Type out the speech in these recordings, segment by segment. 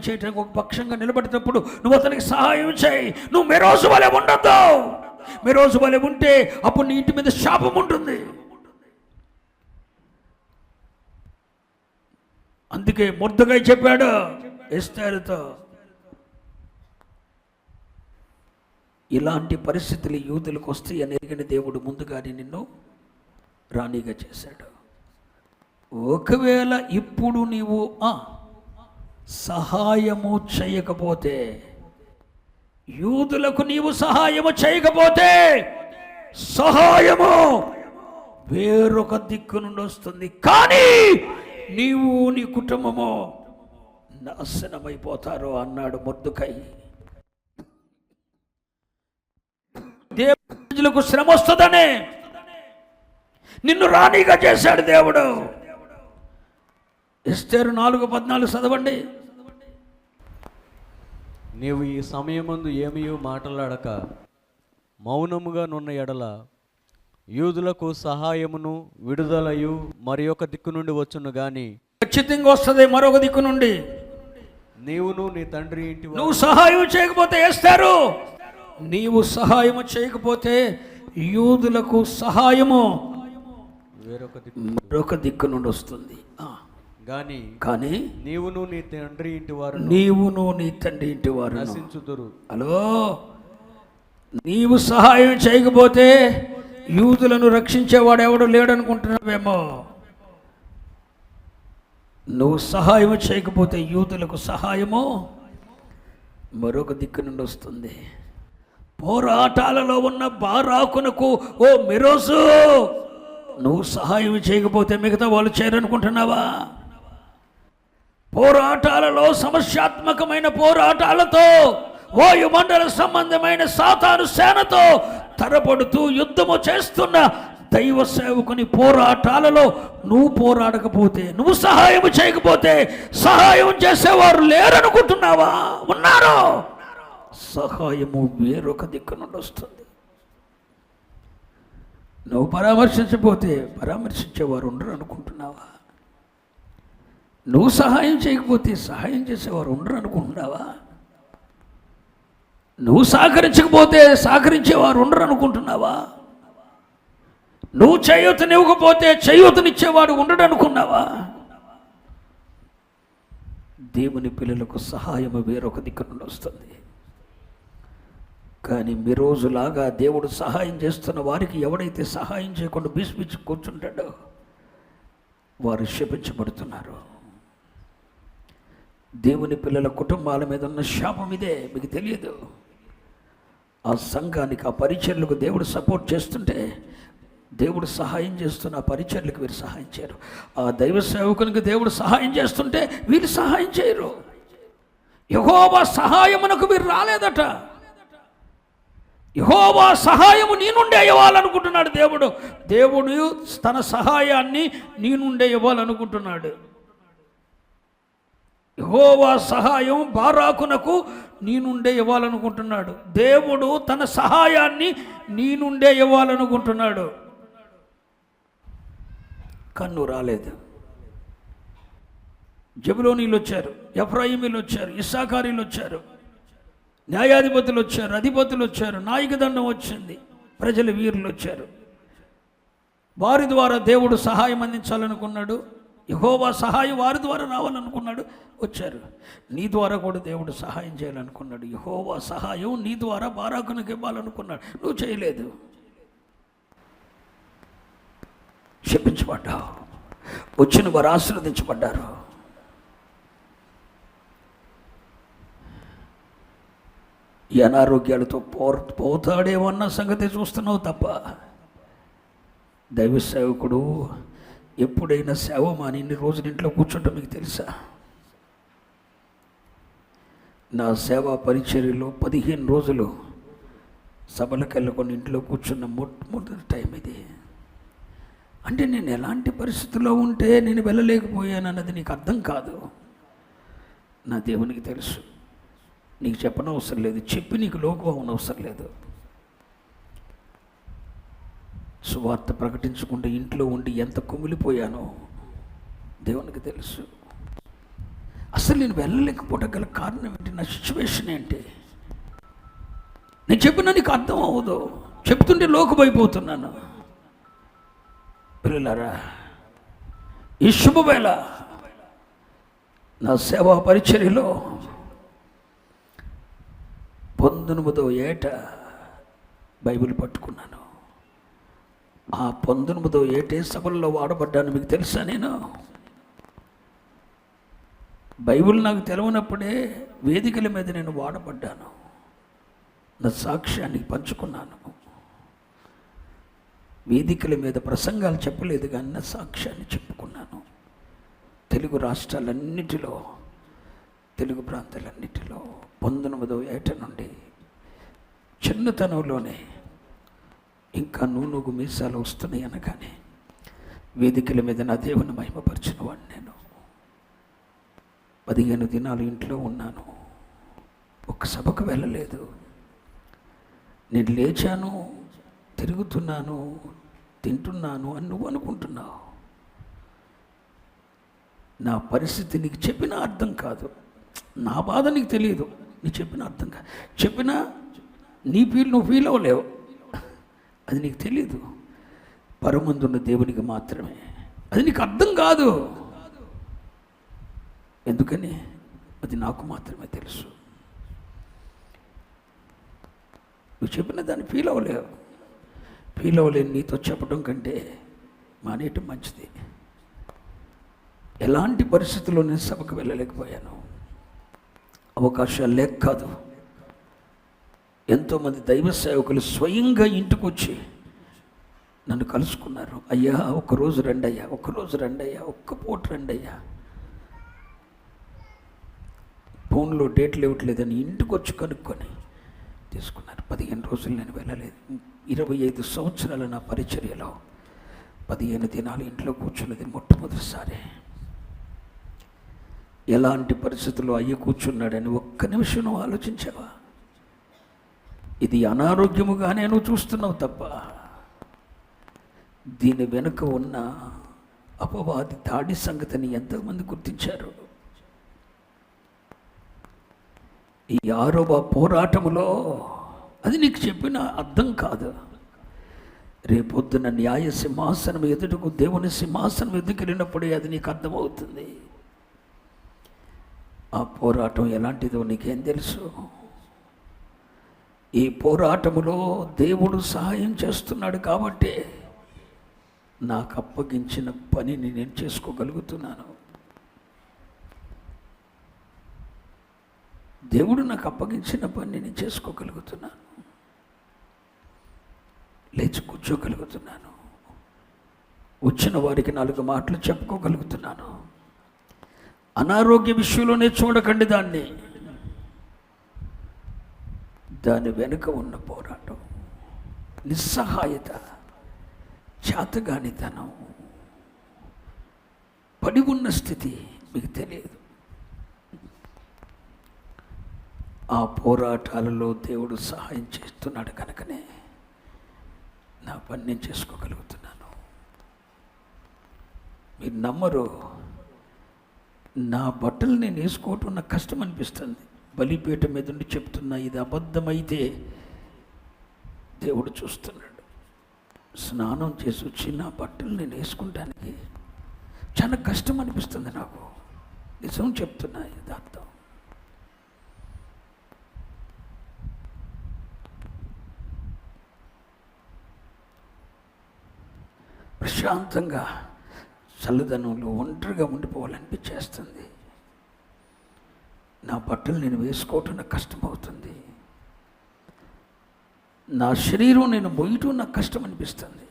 సహాయం చేయడానికి ఒక పక్షంగా నిలబడేటప్పుడు నువ్వు అతనికి సహాయం చేయి. నువ్వు మెరోజు వలె ఉండద్దు. మెరోజు వలె ఉంటే అప్పుడు నీ ఇంటి మీద శాపం ఉంటుంది. అందుకే ముద్దగా చెప్పాడు ఎస్తారుతో ఇలాంటి పరిస్థితులు యూదులకు వస్తే అని ఎరిగిన దేవుడు ముందుగానే నిన్ను రాణిగా చేశాడు. ఒకవేళ ఇప్పుడు నీవు సహాయము చేయకపోతే యూదులకు నీవు సహాయము చేయకపోతే సహాయము వేరొక దిక్కు నుండి వస్తుంది. కానీ నీవు నీ కుటుంబము నాశనమైపోతారు అన్నాడు మొద్దుకై దేవులకు శ్రమ వస్తుందనే నిన్ను రాణిగా చేశాడు దేవుడు. ఎస్తేరు నాలుగు పద్నాలుగు చదవండి. నీవు ఈ సమయమందు ఏమీ మాట్లాడక మౌనముగా నున్న ఎడల యూదులకు సహాయమును విడుదలయు మరి ఒక దిక్కు నుండి వచ్చును గాని ఖచ్చితంగా వస్తుంది మరొక దిక్కు నుండి. నీవును నీ తండ్రి ఇంటి నువ్వు సహాయం చేయకపోతే వేస్తారు నీవు సహాయము చేయకపోతే యూదులకు సహాయము వేరొక దిక్కు మరొక దిక్కు నుండి వస్తుంది. గాని కానీ నీవును నీ తండ్రి ఇంటి వారు నీవును నీ తండ్రి ఇంటి వారు నశించుదురు. హలో? నీవు సహాయం చేయకపోతే యూదులను రక్షించేవాడు ఎవడు లేడనుకుంటున్నావేమో? నువ్వు సహాయం చేయకపోతే యూదులకు సహాయము? మరొక దిక్కు నుండి వస్తుంది. పోరాటాలలో ఉన్న బారాకునకు ఓ మిరోసు! నువ్వు సహాయం చేయకపోతే మిగతా వాళ్ళు చేయరనుకుంటున్నావా పోరాటాలలో సమస్యాత్మకమైన పోరాటాలతో వాయుమండల సంబంధమైన సాతాను సేనతో తరపడుతూ యుద్ధము చేస్తున్న దైవ సేవకుని పోరాటాలలో నువ్వు పోరాడకపోతే నువ్వు సహాయం చేయకపోతే సహాయం చేసేవారు లేరనుకుంటున్నావా? ఉన్నారు? సహాయము వేరొక దిక్కు నుండి వస్తుంది. నువ్వు పరామర్శించకపోతే పరామర్శించేవారు ఉండరు అనుకుంటున్నావా నువ్వు సహాయం చేయకపోతే సహాయం చేసేవారు ఉండరు అనుకుంటున్నావా? నువ్వు సహకరించకపోతే సహకరించేవారు ఉండరు అనుకుంటున్నావా? నువ్వు చేయూతనివ్వకపోతే చేయూతనిచ్చేవాడు ఉండడు అనుకున్నావా? దేవుని పిల్లలకు సహాయం వేరొక దిక్కు నుండి వస్తుంది. కానీ మీ రోజులాగా దేవుడు సహాయం చేస్తున్న వారికి ఎవడైతే సహాయం చేయకుండా బీసిపిచ్చి కూర్చుంటాడో వారు శపించబడుతున్నారు. దేవుని పిల్లల కుటుంబాల మీద ఉన్న శాపం ఇదే మీకు తెలియదు. ఆ సంఘానికి ఆ పరిచర్లకు దేవుడు సపోర్ట్ చేస్తుంటే దేవుడు సహాయం చేస్తున్న ఆ పరిచర్లకు వీరు సహాయం చేయరు. ఆ దైవ సేవకునికి దేవుడు సహాయం చేస్తుంటే వీరు సహాయం చేయరు. యహోవా సహాయమునకు వీరు రాలేదట. యహోవా సహాయము నీ నుండే ఇవ్వాలనుకుంటున్నాడు దేవుడు. దేవుడు తన సహాయాన్ని నీ నుండే ఇవ్వాలనుకుంటున్నాడు. యహోవా సహాయం బారాకునకు నీ నుండే ఇవ్వాలనుకుంటున్నాడు. దేవుడు తన సహాయాన్ని నీ నుండే ఇవ్వాలనుకుంటున్నాడు. కన్ను రాలేదు. జబులోనీలు వచ్చారు ఎఫ్రాయిమీలు వచ్చారు ఇస్సాకారీలు వచ్చారు న్యాయాధిపతులు వచ్చారు అధిపతులు వచ్చారు నాయకదండం వచ్చింది ప్రజలు వీరులు వచ్చారు. వారి ద్వారా దేవుడు సహాయం అందించాలనుకున్నాడు. యహోవా సహాయం వారి ద్వారా రావాలనుకున్నాడు వచ్చారు. నీ ద్వారా కూడా దేవుడు సహాయం చేయాలనుకున్నాడు. యహోవా సహాయం నీ ద్వారా బారాకునికి ఇవ్వాలనుకున్నాడు. నువ్వు చేయలేదు. క్షమించబడ్డావు. వచ్చిన వారు ఆశీర్వదించబడ్డారు. ఈ అనారోగ్యాలతో పో పోతాడేమన్న సంగతి చూస్తున్నావు తప్ప. దైవ సేవకుడు ఎప్పుడైనా సేవ మాని ఇన్ని రోజులు ఇంట్లో కూర్చుంటాం మీకు తెలుసా? నా సేవా పరిచర్యలో పదిహేను రోజులు సభలకు వెళ్ళకుండా ఇంట్లో కూర్చున్న మొట్టమొదటి టైం ఇది. అంటే నేను ఎలాంటి పరిస్థితుల్లో ఉంటే నేను వెళ్ళలేకపోయాను అన్నది నీకు అర్థం కాదు. నా దేవునికి తెలుసు. నీకు చెప్పనవసరం లేదు. చెప్పి నీకు లోకం అవసరం లేదు. సువార్త ప్రకటించకుండా ఇంట్లో ఉండి ఎంత కుమిలిపోయానో దేవునికి తెలుసు. అసలు నేను వెళ్ళలేకపోవడం గల కారణం ఏంటి? నా సిచ్యువేషన్ ఏంటి? నేను చెప్పినా నీకు అర్థం అవ్వదు. చెప్తుంటే లోకమైపోతున్నాను పిల్లలారా ఈ శుభవేళ నా సేవా పరిచర్యలో పంతొమ్మిదో ఏట బైబిల్ పట్టుకున్నాను. ఆ పంతొమ్మిదో ఏటే సభల్లో వాడబడ్డాను మీకు తెలుసా నేను? బైబిల్ నాకు తెలవనప్పుడే వేదికల మీద నేను వాడబడ్డాను. నా సాక్ష్యాన్ని పంచుకున్నాను. వేదికల మీద ప్రసంగాలు చెప్పలేదు కానీ నా సాక్ష్యాన్ని చెప్పుకున్నాను. తెలుగు రాష్ట్రాలన్నిటిలో తెలుగు ప్రాంతాలన్నిటిలో పంతొమ్మిదవ ఏట నుండి చిన్నతనంలోనే ఇంకా నూనూగు మీసాలు వస్తున్నాయి అనగానే వేదికల మీద నా దేవుని మహిమపరిచిన వాడిని నేను. పదిహేను దినాలు ఇంట్లో ఉన్నాను. ఒక్క సభకు వెళ్ళలేదు. నేను లేచాను తిరుగుతున్నాను తింటున్నాను అని నువ్వు అనుకుంటున్నావు. నా పరిస్థితి నీకు చెప్పినా అర్థం కాదు. నా బాధ నీకు తెలియదు నీ చెప్పిన అర్థం కాదు. చెప్పినా నీ ఫీల్ నువ్వు ఫీల్ అవ్వలేవు అది నీకు తెలియదు పరమందున్న దేవునికి మాత్రమే. అది నీకు అర్థం కాదు. ఎందుకని? అది నాకు మాత్రమే తెలుసు. నువ్వు చెప్పిన దాన్ని ఫీల్ అవ్వలేవు. ఫీల్ అవ్వలేని నీతో చెప్పడం కంటే మానేయటం మంచిది. ఎలాంటి పరిస్థితుల్లో నేను సభకు వెళ్ళలేకపోయాను? అవకాశాలు లేక కాదు. ఎంతోమంది దైవ సేవకులు స్వయంగా ఇంటికి వచ్చి నన్ను కలుసుకున్నారు. అయ్యా ఒక్కరోజు రెండయ్యా ఒక్కరోజు రెండయ్యా ఒక్క పూట రెండయ్యా. ఫోన్లో డేట్లు ఇవ్వట్లేదని ఇంటికి వచ్చి కనుక్కొని తీసుకున్నారు. పదిహేను రోజులు నేను వెళ్ళలేదు. ఇరవై ఐదు సంవత్సరాల నా పరిచర్యలో పదిహేను దినాలు ఇంట్లో కూర్చున్నది మొట్టమొదటిసారి. ఎలాంటి పరిస్థితుల్లో అయ్యి కూర్చున్నాడని ఒక్క నిమిషం ఆలోచించావా? ఇది అనారోగ్యముగానే నువ్వు చూస్తున్నావు తప్ప దీని వెనుక ఉన్న అపవాది దాడి సంగతిని ఎంతమంది గుర్తించారు. ఈ ఆరవ పోరాటములో అది నీకు చెప్పిన అర్థం కాదు. రేపొద్దున న్యాయ సింహాసనం ఎదుటకు దేవుని సింహాసనం ఎదుకెళ్ళినప్పుడే అది నీకు అర్థమవుతుంది. ఆ పోరాటం ఎలాంటిదో నీకేం తెలుసు? ఈ పోరాటములో దేవుడు సహాయం చేస్తున్నాడు కాబట్టి నాకు అప్పగించిన పనిని నేను చేసుకోగలుగుతున్నాను. దేవుడు నాకు అప్పగించిన పని నేను చేసుకోగలుగుతున్నాను. లేచి కూర్చోగలుగుతున్నాను. వచ్చిన వారికి నాలుగు మాటలు చెప్పుకోగలుగుతున్నాను. అనారోగ్య విషయంలోనే చూడకండి దాన్ని. దాని వెనుక ఉన్న పోరాటం. నిస్సహాయత చేతగానితనం. పడి ఉన్న స్థితి మీకు తెలియదు. ఆ పోరాటాలలో దేవుడు సహాయం చేస్తున్నాడు కనుకనే నా పని నేను చేసుకోగలుగుతున్నాను. మీరు నమ్మరు నా బట్టలు నేను వేసుకోవటం నాకు కష్టం అనిపిస్తుంది. బలిపీఠ మీద నుండి చెప్తున్నా ఇది అబద్ధమైతే దేవుడు చూస్తున్నాడు. స్నానం చేసి వచ్చి నా బట్టలు నేను వేసుకుంటానికి చాలా కష్టం అనిపిస్తుంది నాకు. నిజం చెప్తున్నా యథార్థం ప్రశాంతంగా చల్లదనంలో ఒంటరిగా ఉండిపోవాలనిపించేస్తుంది. నా బట్టలు నేను వేసుకోవటం నాకు కష్టమవుతుంది. నా శరీరం నేను మొయ్యటం నాకు కష్టం అనిపిస్తుంది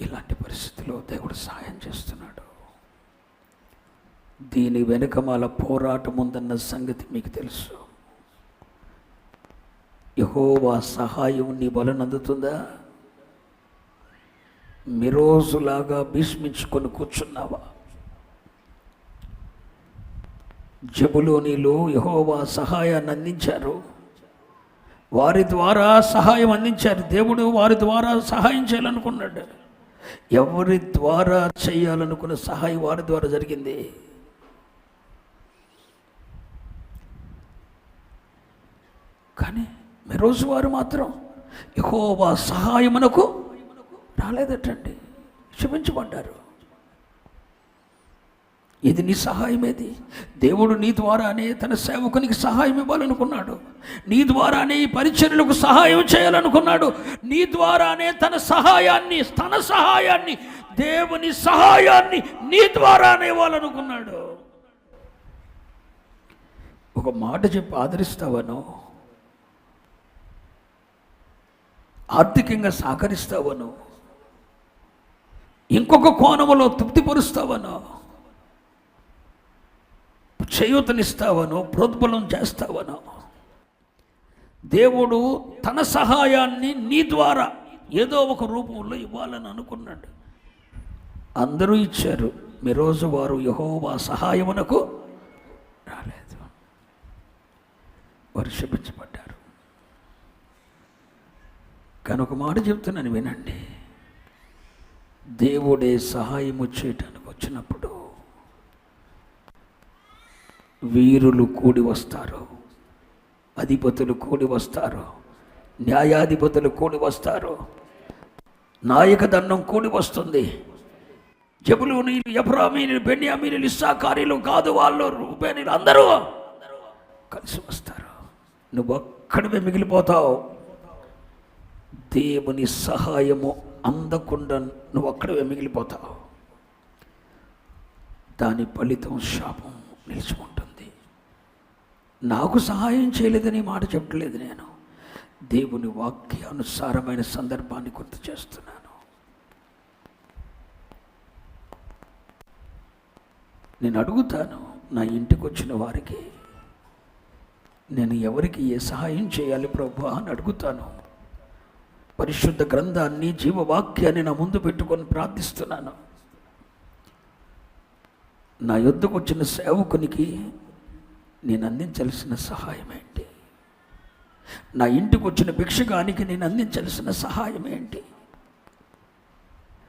ఇలాంటి పరిస్థితిలో దేవుడు సహాయం చేస్తున్నాడు. దీని వెనుకమాల పోరాటం ఉందన్న సంగతి మీకు తెలుసు. యహోవా సహాయం నీ బలం అందుతుందా? మిరోజులాగా భీష్మించుకొని కూర్చున్నావా? జబులోనిలో యహోవా సహాయాన్ని అందించారు. వారి ద్వారా సహాయం అందించారు. దేవుడు వారి ద్వారా సహాయం చేయాలనుకున్నాడు. ఎవరి ద్వారా చేయాలనుకున్న సహాయం వారి ద్వారా జరిగింది? కానీ రోజు వారు మాత్రం యహోవా సహాయమునకు రాలేదటండి. క్షమించబడ్డారు. ఇది నీ సహాయమేది దేవుడు నీ ద్వారానే తన సేవకునికి సహాయం ఇవ్వాలనుకున్నాడు. నీ ద్వారానే ఈ పరిచర్లకు సహాయం చేయాలనుకున్నాడు. నీ ద్వారానే తన సహాయాన్ని తన సహాయాన్ని దేవుని సహాయాన్ని నీ ద్వారానే ఇవ్వాలనుకున్నాడు. ఒక మాట చెప్పి ఆదరిస్తావను ఆర్థికంగా సహకరిస్తావను ఇంకొక కోణములో తృప్తిపరుస్తావను చేయూతనిస్తావనో ప్రోద్బలం చేస్తావనో. దేవుడు తన సహాయాన్ని నీ ద్వారా ఏదో ఒక రూపంలో ఇవ్వాలని అనుకున్నాడు. అందరూ ఇచ్చారు మీ రోజు వారు యహోవా సహాయమునకు రాలేదు. వారు శపించబడ్డారు కానీ ఒక మాట చెప్తున్నాను వినండి. దేవుడే సహాయము చేయటానికి వచ్చినప్పుడు వీరులు కూడి వస్తారు. అధిపతులు కూడి వస్తారు. న్యాయాధిపతులు కూడి వస్తారు. నాయక దండం కూడి వస్తుంది. జబులూనీలు ఎఫ్రామీలు బెన్యామీలు ఇస్సాకారీలు కాదు వాళ్ళు రూపేణీలు అందరూ కలిసి వస్తారు. నువ్వు అక్కడమే మిగిలిపోతావు. దేవుని సహాయము అందకుండా నువ్వు అక్కడమే మిగిలిపోతావు. దాని ఫలితం శాపం నిలిచిపోతుంది నాకు సహాయం చేయలేదని మాట చెప్పట్లేదు నేను. దేవుని వాక్యానుసారమైన సందర్భాన్ని గుర్తు చేస్తున్నాను. నేను అడుగుతాను నా ఇంటికి వచ్చిన వారికి నేను ఎవరికి ఏ సహాయం చేయాలి ప్రభు అని అడుగుతాను. పరిశుద్ధ గ్రంథాన్ని జీవవాక్యాన్ని నా ముందు పెట్టుకొని ప్రార్థిస్తున్నాను. నా యొద్దకు వచ్చిన సేవకునికి నేను అందించాల్సిన సహాయం ఏంటి? నా ఇంటికి వచ్చిన భిక్షగానికి నేను అందించాల్సిన సహాయం ఏంటి?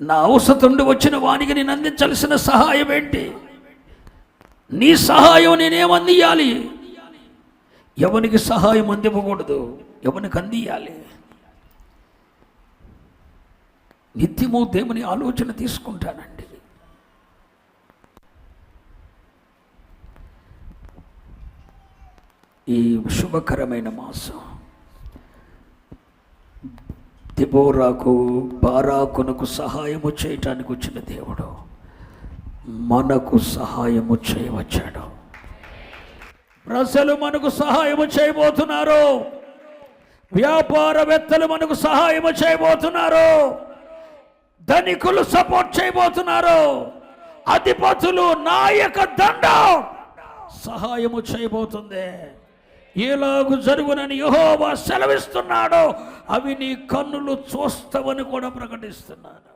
నా అవసతుండి వచ్చిన వానికి నేను అందించాల్సిన సహాయం ఏంటి? నీ సహాయం నేనేం అందియాలి ఎవనికి సహాయం అందివ్వకూడదు? ఎవరికి అందియాలి నిత్యము దేవుని ఆలోచన తీసుకుంటానండి. ఈ శుభకరమైన మాసం. దిబోరాకు బారాకునకు సహాయము చేయటానికి వచ్చిన దేవుడు. మనకు సహాయము చేయవచ్చాడు. ప్రజలు మనకు సహాయము చేయబోతున్నారు. వ్యాపారవేత్తలు మనకు సహాయము చేయబోతున్నారు. ధనికులు సపోర్ట్ చేయబోతున్నారు. అధిపతులు నాయక దండం సహాయము చేయబోతుంది. ఎలాగు జరుగునని యహోవా సెలవిస్తున్నాడో. అవి నీ కన్నులు చూస్తావని కూడా ప్రకటిస్తున్నాను